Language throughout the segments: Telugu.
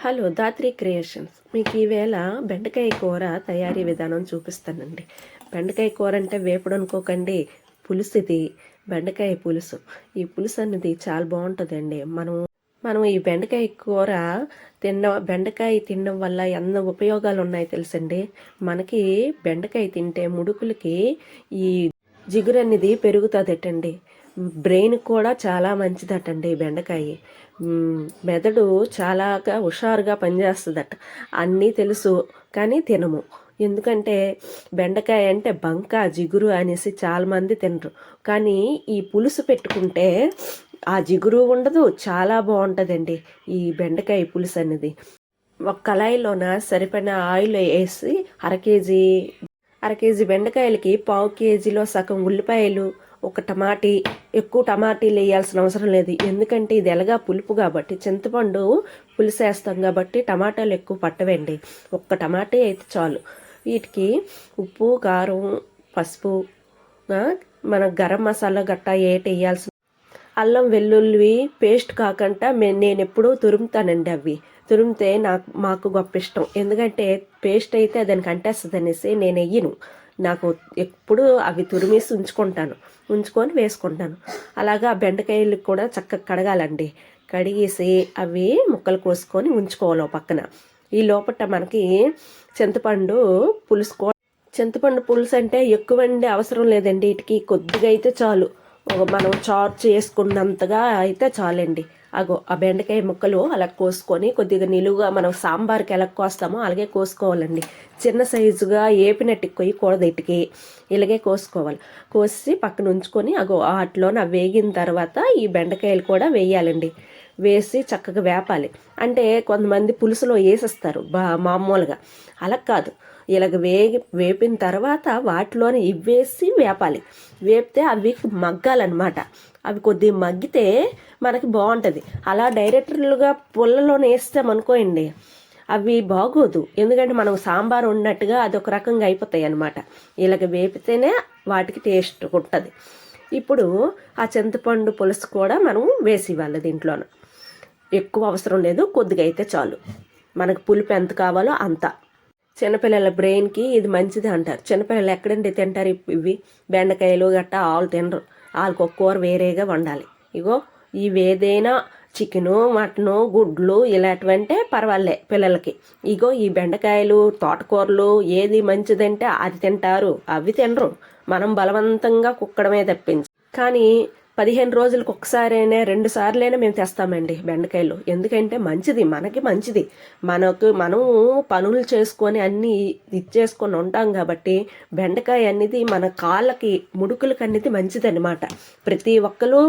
Hello Dhatri creations. మీకు ఈవేళ బెండకాయ కూర తయారీ విధానం చూపిస్తానండి. బెండకాయ కూర అంటే వేపుడు అనుకోకండి పులుసు ఇది బెండకాయ పులుసు. ఈ పులుసు అనేది చాలా బాగుంటుందండి. మనం మనం ఈ బెండకాయ కూర తిన్న బెండకాయ తినడం వల్ల ఎన్నో ఉపయోగాలు ఉన్నాయి తెలుసండి? మనకి బెండకాయ తింటే ముడుకులకి ఈ జిగురు అనేది పెరుగుతుందటండి. బ్రెయిన్ కూడా చాలా మంచిదటండి బెండకాయ. మెదడు చాలాగా హుషారుగా పనిచేస్తుందట. అన్నీ తెలుసు కానీ తినము. ఎందుకంటే బెండకాయ అంటే బంక జిగురు అనేసి చాలామంది తినరు. కానీ ఈ పులుసు పెట్టుకుంటే ఆ జిగురు ఉండదు చాలా బాగుంటుందండి ఈ బెండకాయ పులుసు అనేది. ఒక కళాయిలోన సరిపడిన ఆయిల్ వేసి అర కేజీ అర కేజీ బెండకాయలకి పావు కేజీలో సగం ఉల్లిపాయలు ఒక టమాటీ ఎక్కువ టమాటీలు వేయాల్సిన అవసరం లేదు. ఎందుకంటే ఇది ఎలాగా పులుపు కాబట్టి చింతపండు పులుసు వేస్తాం కాబట్టి టమాటాలు ఎక్కువ పట్టవండి. ఒక్క టమాటే అయితే చాలు. వీటికి ఉప్పు కారం పసుపు మన గరం మసాలా గట్టా ఏటి వేయాల్సిన అల్లం వెల్లుల్లి పేస్ట్ కాకుండా మే- నేను ఎప్పుడూ తురుముతానండి అవి. తురిమితే నాకు మాకు గొప్ప ఇష్టం. ఎందుకంటే పేస్ట్ అయితే దానికి అంటేస్తుంది అనేసి నేను వెయ్యను నాకు ఎప్పుడు అవి తురిమేసి ఉంచుకుంటాను. ఉంచుకొని వేసుకుంటాను. అలాగా బెండకాయలు కూడా చక్కగా కడగాలండి. కడిగేసి అవి ముక్కలు కోసుకొని ఉంచుకోవాలి పక్కన. ఈ లోపల మనకి చింతపండు పులుసు చింతపండు పులుసు అంటే ఎక్కువండి అవసరం లేదండి. వీటికి కొద్దిగా అయితే చాలు. మనం చారు చేసుకున్నంతగా అయితే చాలండి. అగో ఆ బెండకాయ ముక్కలు అలా కోసుకొని కొద్దిగా నిలువుగా మనం సాంబార్కి ఎలా కోస్తామో అలాగే కోసుకోవాలండి. చిన్న సైజుగా ఏపినట్టు కొయ్యకూడదు ఇటుకి. ఇలాగే కోసుకోవాలి. కోసి పక్కన ఉంచుకొని అగో వాటిలోన వేగిన తర్వాత ఈ బెండకాయలు కూడా వేయాలండి. వేసి చక్కగా వేపాలి. అంటే కొంతమంది పులుసులో వేసేస్తారు బా మామూలుగా. అలా కాదు. ఇలాగ వేగి వేపిన తర్వాత వాటిలోనే ఇవ్వేసి వేపాలి. వేపితే అవి మగ్గాలన్నమాట. అవి కొద్దిగా మగ్గితే మనకి బాగుంటుంది. అలా డైరెక్టర్లుగా పుల్లలో వేస్తామనుకోండి అవి బాగోదు. ఎందుకంటే మనం సాంబార్ ఉన్నట్టుగా అదొక రకంగా అయిపోతాయి అన్నమాట. ఇలాగ వేపితేనే వాటికి టేస్ట్ ఉంటుంది. ఇప్పుడు ఆ చింతపండు పులుసు కూడా మనం వేసి ఇవ్వాలి దీంట్లోన. ఎక్కువ అవసరం లేదు కొద్దిగా అయితే చాలు. మనకు పులుపు ఎంత కావాలో అంత. చిన్నపిల్లల బ్రెయిన్కి ఇది మంచిది అంటారు. చిన్నపిల్లలు ఎక్కడండి తింటారు ఇవి? బెండకాయలు గట్టా ఆవులు తినరు. వాళ్ళకి ఒక కూర వేరేగా వండాలి. ఇగో ఇవి ఏదైనా చికెను మటను గుడ్లు ఇలాంటివంటే పర్వాలే పిల్లలకి. ఇగో ఈ బెండకాయలు తోటకూరలు ఏది మంచిదంటే అది తింటారు అవి తినరు. మనం బలవంతంగా కుక్కడమే తప్పించి. కానీ పదిహేను రోజులకు ఒకసారైనా రెండు సార్లైనా మేము తెస్తామండి బెండకాయలు. ఎందుకంటే మంచిది మనకి మంచిది. మనకు మనం పనులు చేసుకొని అన్నీ ఇచ్చేసుకొని ఉంటాం కాబట్టి బెండకాయ అనేది మన కాళ్ళకి ముడుకులకి అనేది మంచిదన్నమాట. ప్రతి ఒక్కరు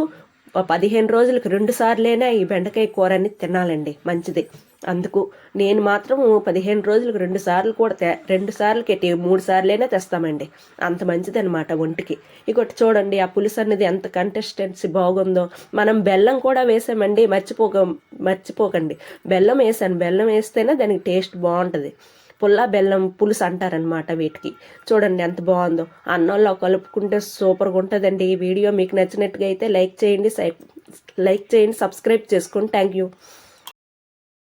పదిహేను రోజులకు రెండు సార్లైనా ఈ బెండకాయ కూర అనేది తినాలండి. మంచిది. అందుకు నేను మాత్రం పదిహేను రోజులకు రెండు సార్లు కూడా తే రెండు సార్లు కెట్టి మూడు సార్లైనా తెస్తామండి. అంత మంచిదనమాట ఒంటికి. ఇంకోటి చూడండి ఆ పులుసు అనేది ఎంత కంటెస్టెన్సీ బాగుందో. మనం బెల్లం కూడా వేసామండి మర్చిపోక మర్చిపోకండి. బెల్లం వేసాను బెల్లం వేస్తేనే దానికి టేస్ట్ బాగుంటుంది. పుల్ల బెల్లం పులుసు అంటారనమాట వీటికి. చూడండి ఎంత బాగుందో. అన్నంలో కలుపుకుంటే సూపర్గా ఉంటుందండి ఈ వీడియో. మీకు నచ్చినట్టుగా అయితే లైక్ చేయండి సై- లైక్ చేయండి సబ్స్క్రైబ్ చేసుకోండి థ్యాంక్ యూ